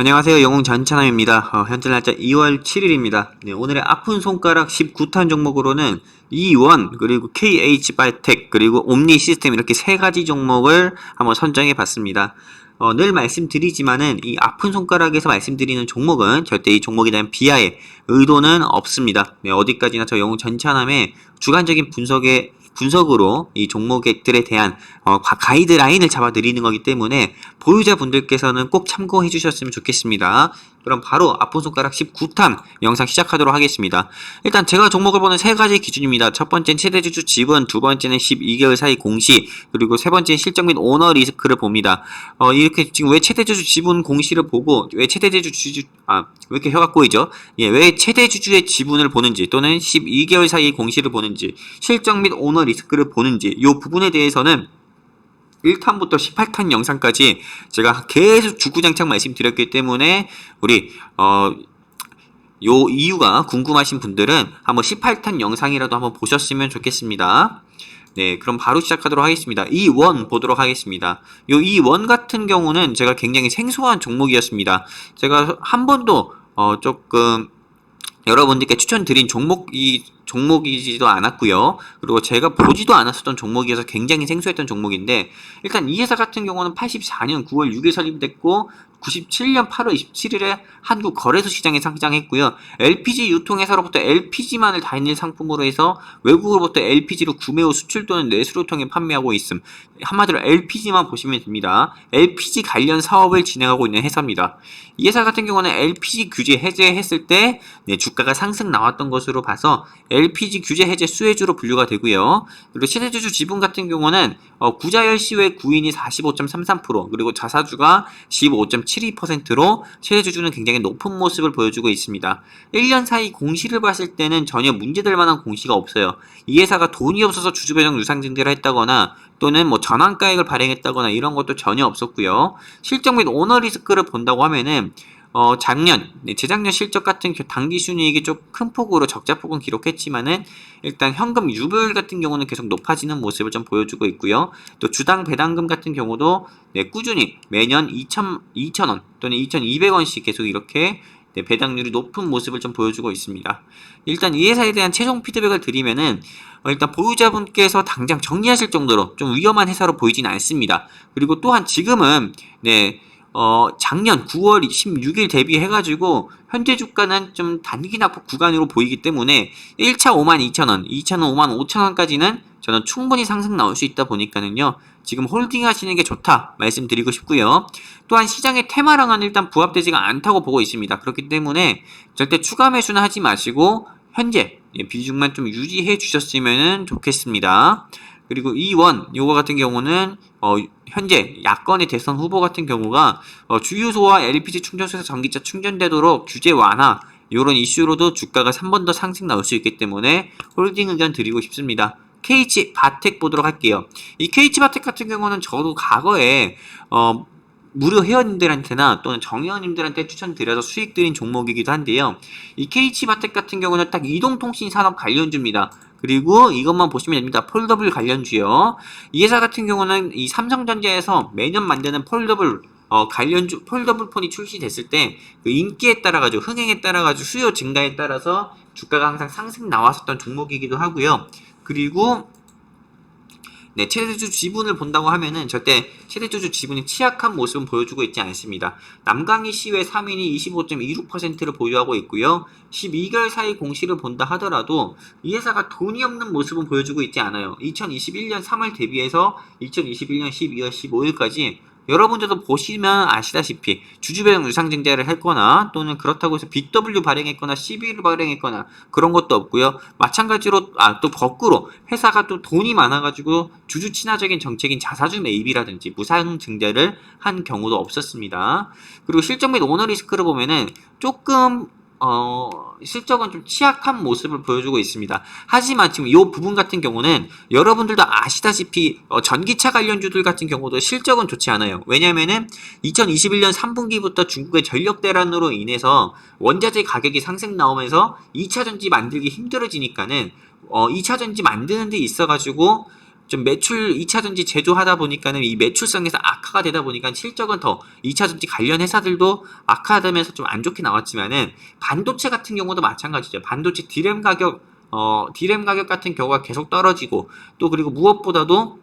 안녕하세요. 영웅 전찬함입니다. 어, 현재 날짜 2월 7일입니다. 네, 오늘의 아픈 손가락 19탄 종목으로는 E1 그리고 KH 바이텍 그리고 옴니 시스템 이렇게 세 가지 종목을 한번 선정해 봤습니다. 어, 늘 말씀드리지만은 이 아픈 손가락에서 말씀드리는 종목은 절대 이 종목에 대한 비하의 의도는 없습니다. 네, 어디까지나 저 영웅 전찬함의 주관적인 분석에 분석으로 이 종목들에 대한 어, 가- 가이드라인을 잡아드리는 거기 때문에 보유자분들께서는 꼭 참고해 주셨으면 좋겠습니다. 그럼 바로 아픈 손가락 19탄 영상 시작하도록 하겠습니다. 일단 제가 종목을 보는 세 가지 기준입니다. 첫 번째는 최대 주주 지분, 두 번째는 12개월 사이 공시, 그리고 세 번째는 실적 및 오너 리스크를 봅니다. 어, 이렇게 지금 왜 최대 주주 지분 공시를 보고 왜 최대 주주 주주 아, 왜 이렇게 혀가 꼬이죠? 예, 왜 최대 주주의 지분을 보는지 또는 12개월 사이 공시를 보는지 실적 및 오너 리스크를 보는지 이 부분에 대해서는 1탄부터 18탄 영상까지 제가 계속 주구장창 말씀드렸기 때문에 우리 어, 요 이유가 궁금하신 분들은 한번 18탄 영상이라도 한번 보셨으면 좋겠습니다. 네, 그럼 바로 시작하도록 하겠습니다. 이원 보도록 하겠습니다. 요이원 같은 경우는 제가 굉장히 생소한 종목이었습니다. 제가 한 번도 어 조금 여러분들께 추천드린 종목이 종목이지도 않았고요. 그리고 제가 보지도 않았었던 종목이어서 굉장히 생소했던 종목인데 일단 이 회사 같은 경우는 84년 9월 6일 설립됐고 97년 8월 27일에 한국 거래소 시장에 상장했고요. LPG 유통회사로부터 LPG만을 다인일 상품으로 해서 외국으로부터 LPG를 구매 후 수출 또는 내수를 통해 판매하고 있음. 한마디로 LPG만 보시면 됩니다. LPG 관련 사업을 진행하고 있는 회사입니다. 이 회사 같은 경우는 LPG 규제 해제했을 때 네, 주가가 상승 나왔던 것으로 봐서 LPG 규제 해제 수혜주로 분류가 되고요. 그리고 시대주주 지분 같은 경우는 어, 구자열 시외 구인이 45.33% 그리고 자사주가 15.72%로 시대주주는 굉장히 높은 모습을 보여주고 있습니다. 1년 사이 공시를 봤을 때는 전혀 문제될 만한 공시가 없어요. 이 회사가 돈이 없어서 주주 배정 유상 증대를 했다거나 또는 뭐 전환가액을 발행했다거나 이런 것도 전혀 없었고요. 실적 및 오너 리스크를 본다고 하면은 어, 작년, 네, 재작년 실적 같은 겨- 당기 순이익이 좀 큰 폭으로 적자 폭은 기록했지만은 일단 현금 유별 같은 경우는 계속 높아지는 모습을 좀 보여주고 있고요. 또 주당 배당금 같은 경우도 네, 꾸준히 매년 2천 2,000원 또는 2,200원씩 계속 이렇게 네, 배당률이 높은 모습을 좀 보여주고 있습니다. 일단 이 회사에 대한 최종 피드백을 드리면은 어, 일단 보유자분께서 당장 정리하실 정도로 좀 위험한 회사로 보이진 않습니다. 그리고 또한 지금은 네, 어, 작년 9월 16일 대비해가지고 현재 주가는 좀 단기 낙폭 구간으로 보이기 때문에 1차 52,000원, 2차는 55,000원까지는 저는 충분히 상승 나올 수 있다 보니까는요. 지금 홀딩 하시는 게 좋다 말씀드리고 싶고요. 또한 시장의 테마랑은 일단 부합되지가 않다고 보고 있습니다. 그렇기 때문에 절대 추가 매수는 하지 마시고 현재 예, 비중만 좀 유지해 주셨으면 좋겠습니다. 그리고 이원 요거 같은 경우는 어, 현재 야권의 대선 후보 같은 경우가 어, 주유소와 LPG 충전소에서 전기차 충전되도록 규제 완화 이런 이슈로도 주가가 3번 더 상승 나올 수 있기 때문에 홀딩 의견 드리고 싶습니다. KH 바텍 보도록 할게요. 이 KH 바텍 같은 경우는 저도 과거에 어, 무료 회원님들한테나 또는 정회원님들한테 추천드려서 수익 드린 종목이기도 한데요. 이 KH 바텍 같은 경우는 딱 이동통신 산업 관련주입니다. 그리고 이것만 보시면 됩니다. 폴더블 관련주요. 이 회사 같은 경우는 이 삼성전자에서 매년 만드는 폴더블 어, 관련주 폴더블 폰이 출시됐을 때 그 인기에 따라 가지고 흥행에 따라 가지고 수요 증가에 따라서 주가가 항상 상승 나왔었던 종목이기도 하고요. 그리고 네, 최대주주 지분을 본다고 하면은 절대 최대주주 지분이 취약한 모습은 보여주고 있지 않습니다. 남강희 시외 3인이 25.26%를 보유하고 있고요. 12개월 사이 공시를 본다 하더라도 이 회사가 돈이 없는 모습은 보여주고 있지 않아요. 2021년 3월 대비해서 2021년 12월 15일까지 여러분들도 보시면 아시다시피 주주배당 유상증자를 했거나 또는 그렇다고 해서 BW 발행했거나 CB를 발행했거나 그런 것도 없고요. 마찬가지로 아 또 거꾸로 회사가 또 돈이 많아가지고 주주 친화적인 정책인 자사주 매입이라든지 무상 증자를 한 경우도 없었습니다. 그리고 실적 및 오너 리스크를 보면은 조금 어, 실적은 좀 취약한 모습을 보여주고 있습니다. 하지만 지금 이 부분 같은 경우는 여러분들도 아시다시피 어, 전기차 관련주들 같은 경우도 실적은 좋지 않아요. 왜냐면은 2021년 3분기부터 중국의 전력 대란으로 인해서 원자재 가격이 상승 나오면서 2차 전지 만들기 힘들어지니까는 어, 2차 전지 만드는 데 있어가지고 좀 매출 2차전지 제조하다 보니까는 이 매출성에서 악화가 되다 보니까 실적은 더 2차전지 관련 회사들도 악화되면서 좀 안 좋게 나왔지만은 반도체 같은 경우도 마찬가지죠. 반도체 디램 가격 어 디램 가격 같은 경우가 계속 떨어지고 또 그리고 무엇보다도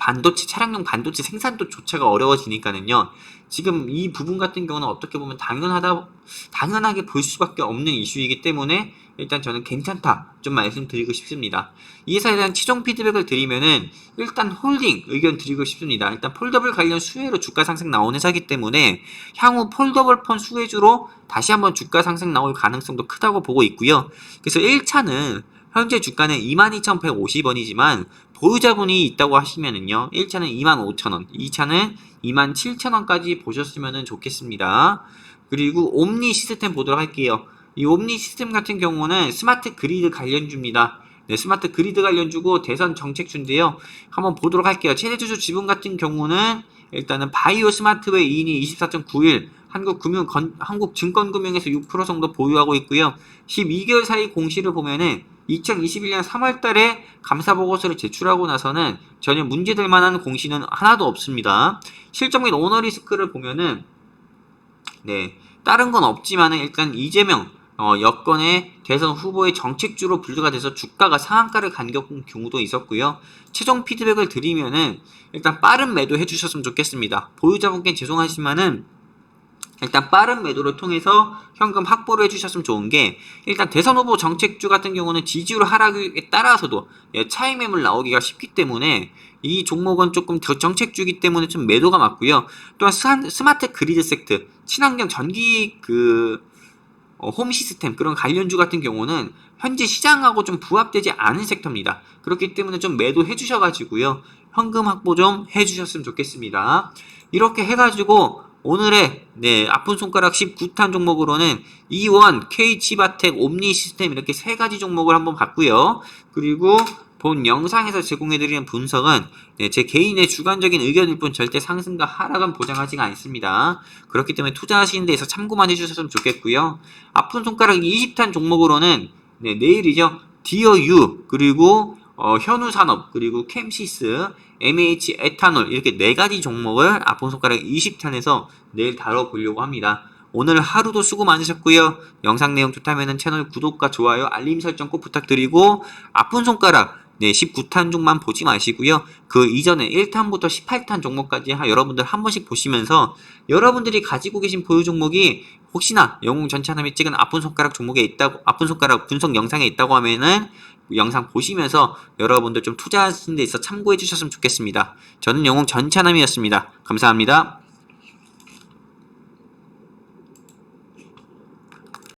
반도체 차량용 반도체 생산도 조차가 어려워지니까는요. 지금 이 부분 같은 경우는 어떻게 보면 당연하다 당연하게 볼 수밖에 없는 이슈이기 때문에 일단 저는 괜찮다 좀 말씀드리고 싶습니다. 이 회사에 대한 최종 피드백을 드리면은 일단 홀딩 의견 드리고 싶습니다. 일단 폴더블 관련 수혜로 주가 상승 나온 회사이기 때문에 향후 폴더블 폰 수혜주로 다시 한번 주가 상승 나올 가능성도 크다고 보고 있고요. 그래서 1차는 현재 주가는 22,150원이지만 보유자분이 있다고 하시면은요. 1차는 25,000원, 2차는 27,000원까지 보셨으면 좋겠습니다. 그리고 옴니 시스템 보도록 할게요. 이 옴니 시스템 같은 경우는 스마트 그리드 관련주입니다. 네, 스마트 그리드 관련주고 대선 정책주인데요. 한번 보도록 할게요. 최대주주 지분 같은 경우는 일단은 바이오 스마트웨이 2인이 24.91, 한국금융 한국증권금융에서 6% 정도 보유하고 있고요. 12개월 사이 공시를 보면은 2021년 3월 달에 감사 보고서를 제출하고 나서는 전혀 문제될 만한 공시는 하나도 없습니다. 실적 및 오너 리스크를 보면은 네, 다른 건 없지만은 일단 이재명 어, 여권의 대선 후보의 정책주로 분류가 돼서 주가가 상한가를 간 경우도 있었고요. 최종 피드백을 드리면은 일단 빠른 매도 해주셨으면 좋겠습니다. 보유자분께 죄송하지만은 일단 빠른 매도를 통해서 현금 확보를 해주셨으면 좋은 게 일단 대선 후보 정책주 같은 경우는 지지율 하락에 따라서도 예, 차익 매물 나오기가 쉽기 때문에 이 종목은 조금 더 정책주기 때문에 좀 매도가 맞고요. 또한 스마트 그리드 섹트, 친환경 전기 그 어, 홈 시스템 그런 관련주 같은 경우는 현재 시장하고 좀 부합되지 않은 섹터입니다. 그렇기 때문에 좀 매도해 주셔가지고요. 현금 확보 좀 해주셨으면 좋겠습니다. 이렇게 해가지고 오늘의 네, 아픈 손가락 19탄 종목으로는 E1, K치바텍, 옴니 시스템 이렇게 세 가지 종목을 한번 봤고요. 그리고 본 영상에서 제공해드리는 분석은 네, 제 개인의 주관적인 의견일 뿐 절대 상승과 하락은 보장하지가 않습니다. 그렇기 때문에 투자하시는 데에서 참고만 해주셨으면 좋겠고요. 아픈 손가락 20탄 종목으로는 네, 내일이죠. 디어유 그리고 어, 현우 산업 그리고 캠시스 MH 에탄올 이렇게 네 가지 종목을 아픈 손가락 20탄에서 내일 다뤄보려고 합니다. 오늘 하루도 수고 많으셨고요. 영상 내용 좋다면 채널 구독과 좋아요, 알림 설정 꼭 부탁드리고 아픈 손가락 네, 19탄 종만 보지 마시고요. 그 이전에 1탄부터 18탄 종목까지 여러분들 한 번씩 보시면서 여러분들이 가지고 계신 보유 종목이 혹시나 영웅 전차남이 찍은 아픈 손가락 종목에 있다고 아픈 손가락 분석 영상에 있다고 하면은 영상 보시면서 여러분들 좀 투자하시는 데 있어 참고해 주셨으면 좋겠습니다. 저는 영웅 전차남이었습니다. 감사합니다.